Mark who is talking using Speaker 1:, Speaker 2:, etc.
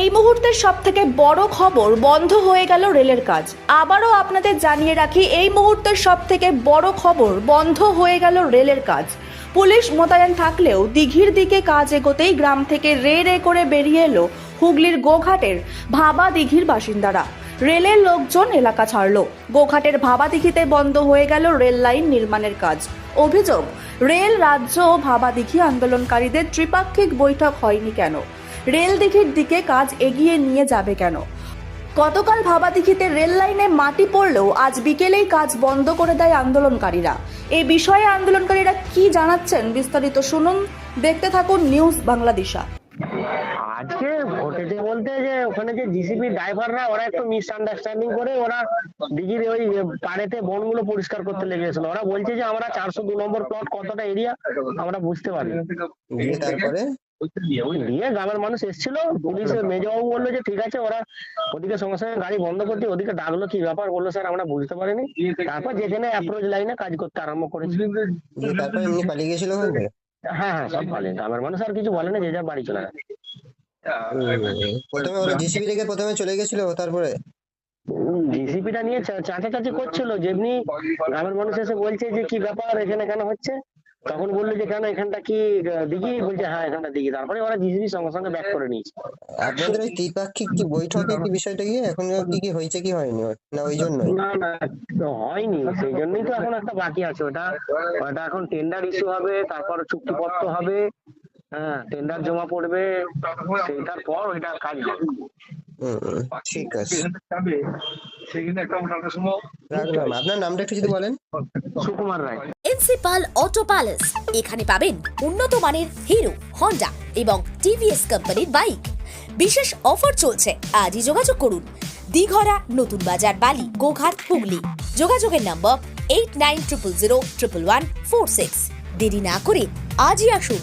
Speaker 1: এই মুহূর্তের সব থেকে বড় খবর বন্ধ হয়ে গেল রেলের কাজ। আবারও আপনাদের জানিয়ে রাখি, এই মুহূর্তের সব থেকে বড় খবর বন্ধ হয়ে গেল রেলের কাজ। পুলিশ মোতায়েন থাকলেও দিঘির দিকে কাজ এগোতেই গ্রাম থেকে রে রে করে বেরিয়ে এলো হুগলির গোঘাটের ভাবা দিঘির বাসিন্দারা। রেলের লোকজন এলাকা ছাড়লো। গোঘাটের ভাবাদিঘিতে বন্ধ হয়ে গেল রেল লাইন নির্মাণের কাজ। অভিযোগ, রেল রাজ্য ও ভাবাদিঘি আন্দোলনকারীদের ত্রিপাক্ষিক বৈঠক হয়নি কেন? রেল দিঘির দিকে কাজ এগিয়ে নিয়ে যাবে কেন? গতকাল ভাবাদিঘিতে রেল লাইনে মাটি পড়লেও আজ বিকেলেই কাজ বন্ধ করে দেয় আন্দোলনকারীরা। এ বিষয়ে আন্দোলনকারীরা কি জানাচ্ছেন বিস্তারিত শুনুন। দেখতে থাকুন নিউজ বাংলাদেশা।
Speaker 2: আজকে ঘটেছে বলতে যে ওখানে যে জিসিবি ড্রাইভাররা ওরা একটু মিসআন্ডারস্ট্যান্ডিং করে ওরা দিঘির ওই পাড়েতে বনগুলো পরিষ্কার করতে লেগেছিল ওরা বলছে যে আমরা চারশো দু নম্বর প্লট কতটা এরিয়া আমরা বুঝতে পারি।
Speaker 3: তারপরে?
Speaker 2: দিয়ে গ্রামের মানুষ এসেছিল পুলিশের মেজবাবু বলল যে ঠিক আছে ওরা ওদিকে সঙ্গে সঙ্গে গাড়ি বন্ধ করতে ওদিকে ডাকলো কি ব্যাপার? বলল স্যার আমরা বুঝতে পারিনি। তারপর যেখানে অ্যাপ্রোচ লাইনে কাজ করতে আরম্ভ করেছি।
Speaker 3: তারপরে এমনি পালিয়ে গেছিল
Speaker 2: হ্যাঁ হ্যাঁ সব ভালো গ্রামের মানুষ আর কিছু বলে না যে যার বাড়ি চলে গেছে।
Speaker 3: প্রথমে ওরা জিসিবি থেকে প্রথমে চলে গেছিল তারপরে?
Speaker 2: জিসিপিটা নিয়ে চা- চাচাচাচি করছিল যেমনি গ্রামের মানুষ এসে বলছে যে কি ব্যাপার এখানে কেন হচ্ছে? তখন বলল যে কেন এখানটা কি দিঘি? বলছে হ্যাঁ এখানটা দিঘি। তারপরে ওরা জিসিপি সঙ্গে সঙ্গে ব্যাক করে নিয়েছে।
Speaker 3: আপনাদের ওই ত্রিপাক্ষিক কি বৈঠকে কি বিষয়টা কি? এখন কি কি হয়েছে কি হয়নি? না ওই জন্যই।
Speaker 2: না না হয়নি। সেই জন্যই তো এখন একটা বাকি আছে। ওটা ওটা এখন টেন্ডার ইস্যু হবে তারপর চুক্তিপত্র হবে। হ্যাঁ টেন্ডার জমা পড়বে সেইটার পর ওইটা কাজ হবে।
Speaker 3: ঠিক আছে। রাখলাম। আপনার নামটা একটু যদি বলেন।
Speaker 2: Sukumar Ray.
Speaker 4: Principal auto palace. এখানে পাবেন উন্নত মানের হিরো হন্ডা এবং টিভিএস কোম্পানির বাইক। বিশেষ অফার চলছে। আজই যোগাযোগ করুন। দিঘরা নতুন বাজার বালি গোঘাট হুগলি। যোগাযোগের number eight nine triple zero triple one four six দেরি না করে আজই আসুন।